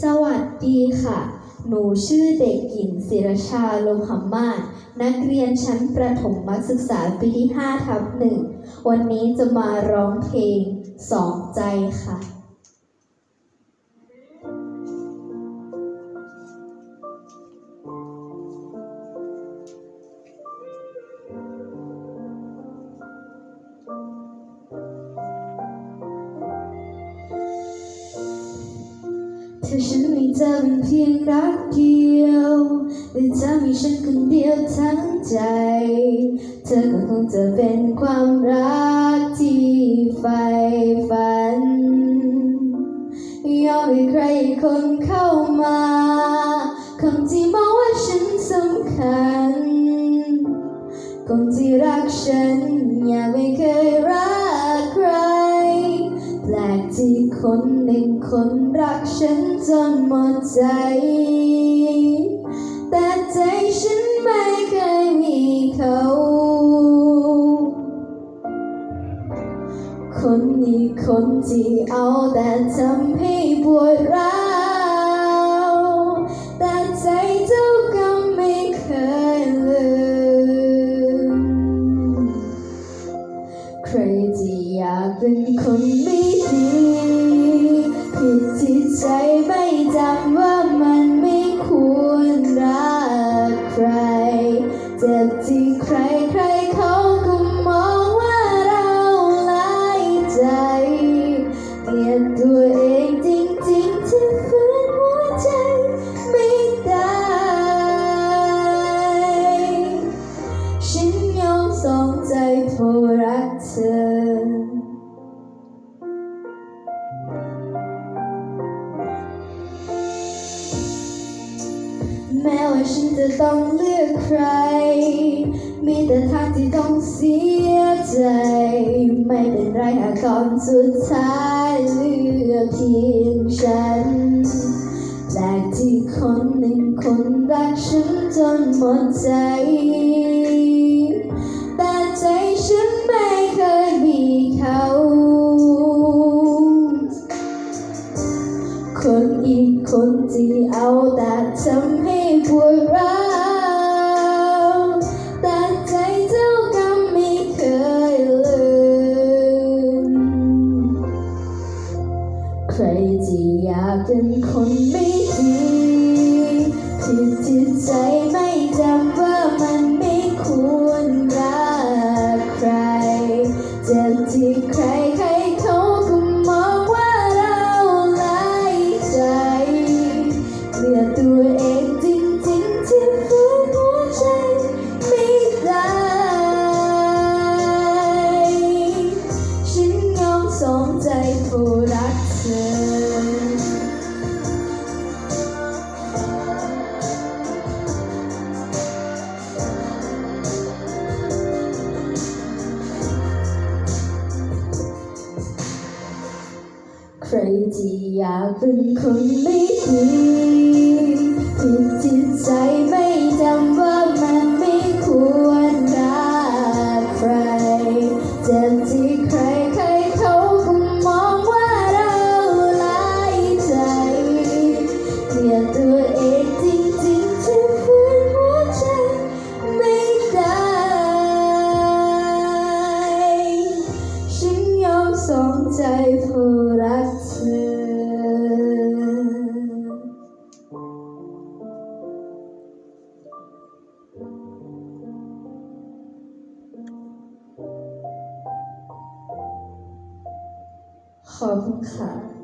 สวัสดีค่ะ หนูชื่อเด็กหญิงศิรชาโลหมมาศนักเรียนชั้นประถมศึกษาปีที่5ทับหนึ่ง วันนี้จะมาร้องเพลงสองใจค่ะ ถ้าฉันมีเธอเป็นเพียงรักเดียวแต่เธอมีฉันคนเดียวทั้งใจ เธอก็คงจะเป็นความรักที่ใฝ่ฝัน ยอมให้ใครคนเข้ามาคนที่มองว่าฉันสำคัญคนที่รักฉันยังไม่เคยรัก คนรักฉันจนหมดใจ แต่ใจฉันไม่เคยมีเขา คนนี้คนที่เอาแต่ทำให้ปวดร้าว ใจไม่จำว่ามันไม่ควรรักใคร เจ็บที่ใครใครเขาก็มองว่าเราลายใจเกลียดตัวเองจริงๆที่ฝืนหัวใจไม่ได้ ฉันยอมสองใจเพราะรักเธอ ฉันจะต้องเลือกใคร มีแต่ทางที่ต้องเสียใจ ไม่เป็นไรหากก่อนสุดท้ายเหลือเพียงฉันแปลกที่คนหนึ่งคนรักฉันจนหมดใจ แต่ทำให้ปวดร้าวแต่ใจเจ้าก็ไม่เคยลืมใครที่อยากเป็นคนไม่ดีผิดจิตใจไม่ รที่อยากเป็นคนไม่ดีผิดที่ใจไม่จำว่า ขอบคุณค่ะ